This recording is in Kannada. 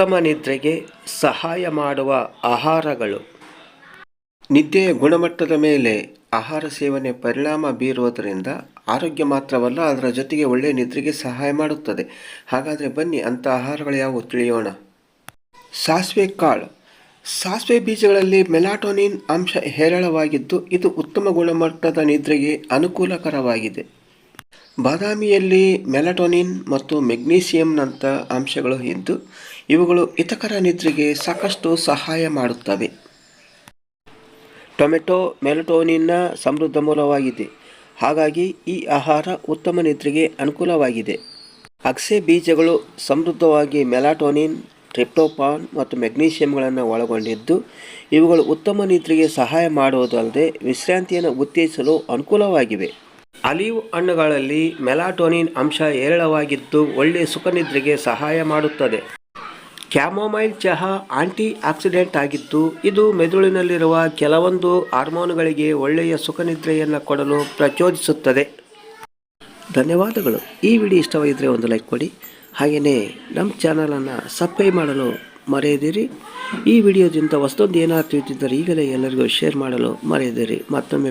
ಉತ್ತಮ ನಿದ್ರೆಗೆ ಸಹಾಯ ಮಾಡುವ ಆಹಾರಗಳು. ನಿದ್ದೆಯ ಗುಣಮಟ್ಟದ ಮೇಲೆ ಆಹಾರ ಸೇವನೆ ಪರಿಣಾಮ ಬೀರುವುದರಿಂದ ಆರೋಗ್ಯ ಮಾತ್ರವಲ್ಲ, ಅದರ ಜೊತೆಗೆ ಒಳ್ಳೆಯ ನಿದ್ರೆಗೆ ಸಹಾಯ ಮಾಡುತ್ತದೆ. ಹಾಗಾದರೆ ಬನ್ನಿ, ಅಂಥ ಆಹಾರಗಳು ಯಾವುವು ತಿಳಿಯೋಣ. ಸಾಸಿವೆ ಕಾಳು. ಸಾಸಿವೆ ಬೀಜಗಳಲ್ಲಿ ಮೆಲಾಟೋನಿನ್ ಅಂಶ ಹೇರಳವಾಗಿದ್ದು, ಇದು ಉತ್ತಮ ಗುಣಮಟ್ಟದ ನಿದ್ರೆಗೆ ಅನುಕೂಲಕರವಾಗಿದೆ. ಬಾದಾಮಿಯಲ್ಲಿ ಮೆಲಟೋನಿನ್ ಮತ್ತು ಮೆಗ್ನೀಸಿಯಂನಂಥ ಅಂಶಗಳು ಇದ್ದು, ಇವುಗಳು ಹಿತಕರ ನಿದ್ರೆಗೆ ಸಾಕಷ್ಟು ಸಹಾಯ ಮಾಡುತ್ತವೆ. ಟೊಮೆಟೊ ಮೆಲಟೋನಿನ್ನ ಸಮೃದ್ಧ ಮೂಲವಾಗಿದೆ. ಹಾಗಾಗಿ ಈ ಆಹಾರ ಉತ್ತಮ ನಿದ್ರೆಗೆ ಅನುಕೂಲವಾಗಿದೆ. ಅಗಸೆ ಬೀಜಗಳು ಸಮೃದ್ಧವಾಗಿ ಮೆಲಾಟೋನಿನ್ ಟ್ರಿಪ್ಟೋಪಾನ್ ಮತ್ತು ಮೆಗ್ನೀಷಿಯಂಗಳನ್ನು ಒಳಗೊಂಡಿದ್ದು, ಇವುಗಳು ಉತ್ತಮ ನಿದ್ರೆಗೆ ಸಹಾಯ ಮಾಡುವುದಲ್ಲದೆ ವಿಶ್ರಾಂತಿಯನ್ನು ಉತ್ತೇಜಿಸಲು ಅನುಕೂಲವಾಗಿವೆ. ಅಲಿವ್ ಹಣ್ಣುಗಳಲ್ಲಿ ಮೆಲಾಟೋನಿನ್ ಅಂಶ ಹೇರಳವಾಗಿದ್ದು ಒಳ್ಳೆಯ ಸುಖನಿದ್ರೆಗೆ ಸಹಾಯ ಮಾಡುತ್ತದೆ. ಕ್ಯಾಮೊಮೈಲ್ ಚಹಾ ಆಂಟಿ ಆಕ್ಸಿಡೆಂಟ್ ಆಗಿದ್ದು, ಇದು ಮೆದುಳಿನಲ್ಲಿರುವ ಕೆಲವೊಂದು ಹಾರ್ಮೋನುಗಳಿಗೆ ಒಳ್ಳೆಯ ಸುಖನಿದ್ರೆಯನ್ನು ಕೊಡಲು ಪ್ರಚೋದಿಸುತ್ತದೆ. ಧನ್ಯವಾದಗಳು. ಈ ವಿಡಿಯೋ ಇಷ್ಟವಾಗಿದ್ದರೆ ಒಂದು ಲೈಕ್ ಕೊಡಿ. ಹಾಗೆಯೇ ನಮ್ಮ ಚಾನಲನ್ನು ಸಬ್ಸ್ಕ್ರೈಬ್ ಮಾಡಲು ಮರೆಯದಿರಿ. ಈ ವಿಡಿಯೋದಿಂದ ಹೊಸದೊಂದು ಏನಾದ್ರು ತಿಳಿದಿದ್ದರೆ ಈಗಲೇ ಎಲ್ಲರಿಗೂ ಶೇರ್ ಮಾಡಲು ಮರೆಯದಿರಿ. ಮತ್ತೊಮ್ಮೆ